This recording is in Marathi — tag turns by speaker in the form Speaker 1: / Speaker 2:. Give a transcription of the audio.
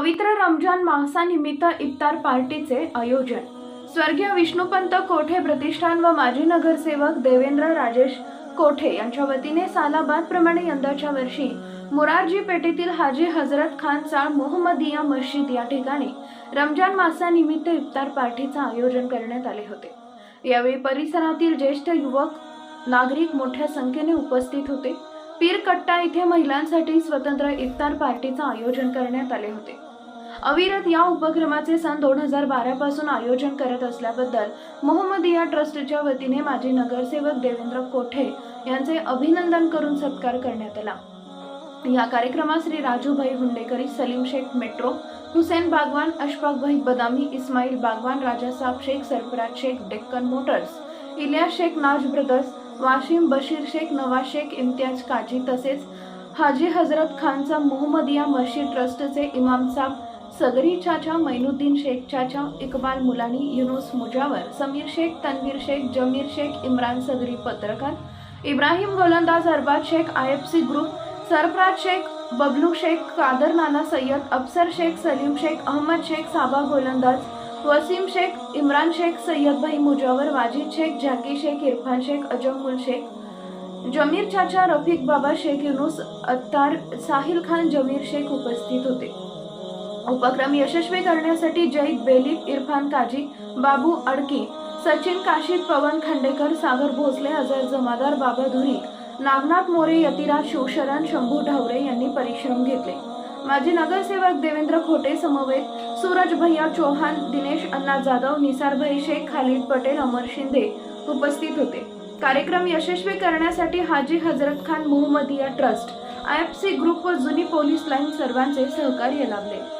Speaker 1: पवित्र रमजान मासानिमित्त इफ्तार पार्टीचे आयोजन. स्वर्गीय विष्णुपंत कोठे प्रतिष्ठान व माजी नगरसेवक देवेंद्र राजेश कोठे यांच्या वतीने सालाबादप्रमाणे यंदाच्या वर्षी मुरारजी पेठेतील हाजी हजरत खान चाळ मोहम्मदिया मस्जिद या ठिकाणी रमजान मासानिमित्त इफ्तार पार्टीचं आयोजन करण्यात आले होते. यावेळी परिसरातील ज्येष्ठ युवक नागरिक मोठ्या संख्येने उपस्थित होते. पीरकट्टा इथे महिलांसाठी स्वतंत्र इफ्तार पार्टीचं आयोजन करण्यात आले होते. अविरत या उपक्रमाचे सन दोन हजार बारापासून आयोजन करत असल्याबद्दल मोहम्मदिया ट्रस्टच्या वतीने माजी नगरसेवक देवेंद्र कोठे यांचे अभिनंदन करून सत्कार करण्यात आला. या कार्यक्रमात Shri Rajubhai Hundekari Salim Shaikh metro Husen Bagwan Ashfaqbhai Badami Ismail Bagwan Rajasab Shaikh Sarfaraz Shaikh Deccan motors Ilyas Shaikh Naaz brothers Washim Bashir Shaikh Nawaz Shaikh Imtiyaz Kazi तसेच हाजी हजरत खानचा मोहम्मदिया मशीद ट्रस्टचे इमाम साहब सगरी चाचा मैनुद्दीन शेख चाचा इकबाल मुलानी युनुस मुजावर समीर शेख तन्वीर शेख जमीर शेख इम्रान सगरी पत्रकार Ibrahim Golandaz Arbaz Shaikh I F C group Sarfaraz Shaikh Bablu Shaikh Kadar Nana Sayyad Afsar Shaikh Salim Shaikh Ahmad Shaikh साबा गोलंदाज वसीम शेख इम्रान शेख सय्यद भाई मुजावर वाजिद शेख झाकी शेख इरफान शेख अजमुल शेख जमीर चाचा रफिक बाबा शेख युनुस अत्तार साहिल खान जमीर शेख उपस्थित होते. उपक्रम यशस्वी करण्यासाठी जैद बेलीफ इरफान काजी बाबू अडकी सचिन काशीद पवन खांडेकर सागर भोसले अजय जमादार बाबा धुरी नागनाथ मोरे यतिराज शिवशरण शंभू ढावरे यांनी परिश्रम घेतले. माजी नगरसेवक देवेंद्र खोटे समवेत सूरज भैया चौहान दिनेश अण्णा जाधव निसारभाई शेख खालिद पटेल अमर शिंदे उपस्थित होते. कार्यक्रम यशस्वी करण्यासाठी Haji Hazrat Khan Mohammadiya trust I F C group व जुनी पोलीस लाईन सर्वांचे सहकार्य लाभले.